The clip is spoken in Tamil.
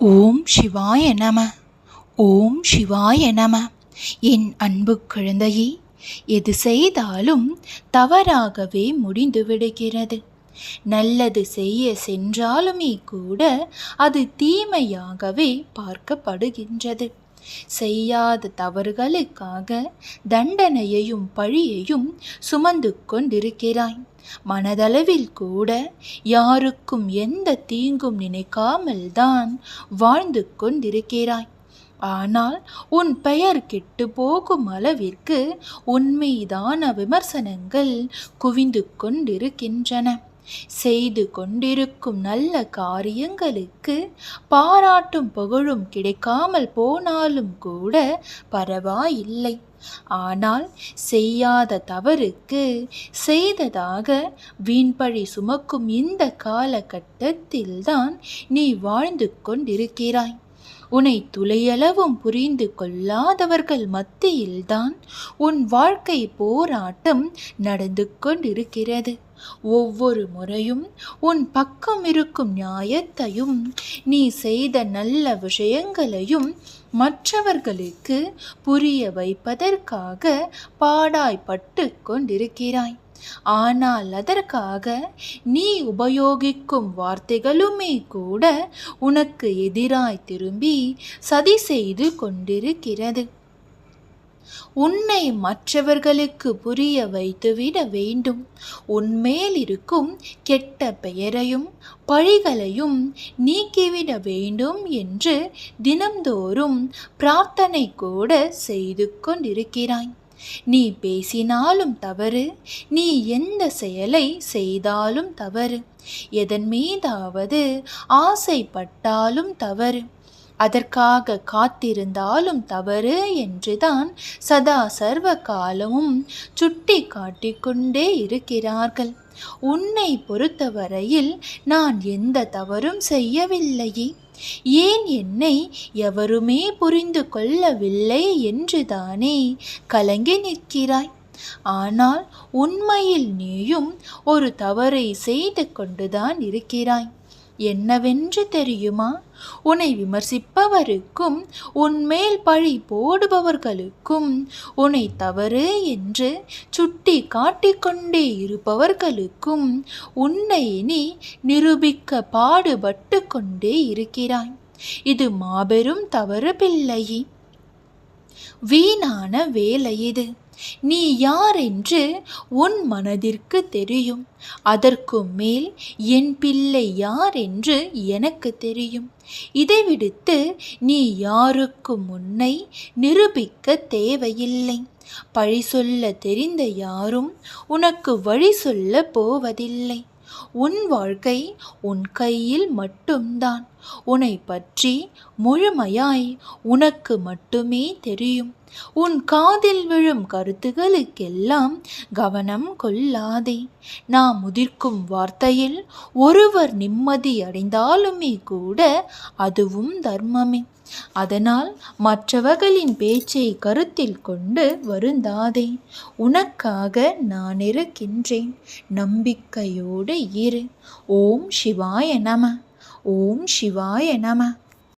ஓம் சிவாய நம ஓம் சிவாய நம. என் அன்பு குழந்தையே எது செய்தாலும் தவறாகவே முடிந்து விடுகிறது. நல்லது செய்ய சென்றாலுமே கூட அது தீமையாகவே பார்க்கப்படுகின்றது. செய்யாத தவறுகளுக்காக தண்டனையையும் பழியையும் சுமந்து கொண்டிருக்கிறாய். மனதளவில் கூட யாருக்கும் எந்த தீங்கும் நினைக்காமல் தான் வாழ்ந்து கொண்டிருக்கிறாய். ஆனால் உன் பெயர் கெட்டு போகும் அளவிற்கு உண்மைதான விமர்சனங்கள் குவிந்து கொண்டிருக்கின்றன. செய்து கொண்டிருக்கும் நல்ல காரியங்களுக்கு பாராட்டும் புகழும் கிடைக்காமல் போனாலும் கூட பரவாயில்லை. ஆனால் செய்யாத தவறுக்கு செய்ததாக வீண்பழி சுமக்கும் இந்த காலகட்டத்தில்தான் நீ வாழ்ந்து கொண்டிருக்கிறாய். உன்னை துளையளவும் புரிந்து கொள்ளாதவர்கள் மத்தியில்தான் உன் வாழ்க்கை போராட்டம் நடந்து கொண்டிருக்கிறது. ஒவ்வொரு முறையும் உன் பக்கம் இருக்கும் நியாயத்தையும் நீ செய்த நல்ல விஷயங்களையும் மற்றவர்களுக்கு புரிய வைப்பதற்காக பாடாய்பட்டு கொண்டிருக்கிறாய். ஆனால் அதற்காக நீ உபயோகிக்கும் வார்த்தைகளுமே கூட உனக்கு எதிராய் திரும்பி சதி செய்து கொண்டிருக்கிறது. உன்னை மற்றவர்களுக்கு புரிய வைத்துவிட வேண்டும். உன்மேல் இருக்கும் கெட்ட பெயரையும் பழிகளையும் நீக்கிவிட வேண்டும் என்று தினம்தோறும் பிரார்த்தனை கூட செய்து கொண்டிருக்கிறாய். நீ பேசினாலும் தவறு நீ எந்த செயலை செய்தாலும் தவறு. எதன் மீதாவது ஆசைப்பட்டாலும் தவறு. அதற்காக காத்திருந்தாலும் தவறு என்றுதான் சதா சர்வ காலமும் சுட்டி காட்டிக்கொண்டே இருக்கிறார்கள். உன்னை பொறுத்தவரையில் நான் எந்த தவறும் செய்யவில்லையே. ஏன் என்னை எவருமே புரிந்து கொள்ளவில்லை என்றுதானே? கலங்கி நிற்கிறாய். ஆனால் உண்மையில் நீயும் ஒரு தவறை செய்து கொண்டுதான் இருக்கிறாய். என்னவென்று தெரியுமா? உன்னை விமர்சிப்பவருக்கும் உன்மேல் பழி போடுபவர்களுக்கும் உன்னை தவறு என்று சுட்டி காட்டிக்கொண்டே இருப்பவர்களுக்கும் உன்னை நீ நிரூபிக்க பாடுபட்டு கொண்டே இருக்கிறாய். இது மாபெரும் தவறு பிள்ளையே வீணான வேலை இது. நீ யார் என்று உன் மனதிற்கு தெரியும். அதற்கு மேல் என் பிள்ளை யார் என்று எனக்கு தெரியும். இதை விடுத்து நீ யாருக்கும் முன்னை நிரூபிக்க தேவையில்லை. பழி சொல்ல தெரிந்த யாரும் உனக்கு வழி சொல்ல போவதில்லை. உன் வாழ்க்கை உன் கையில் மட்டும்தான். உன்னை பற்றி முழுமையாய் உனக்கு மட்டுமே தெரியும். உன் காதில் விழும் கருத்துகளுக்கெல்லாம் கவனம் கொள்ளாதே. நாம் முதிர்க்கும் வார்த்தையில் ஒருவர் நிம்மதி அடைந்தாலுமே கூட அதுவும் தர்மமே. அதனால் மற்றவர்களின் பேச்சை கருத்தில் கொண்டு வருந்தாதே. உனக்காக நான் இருக்கின்றேன் நம்பிக்கையோடு இரு. ஓம் சிவாய நம. ஓம் சிவாய நம.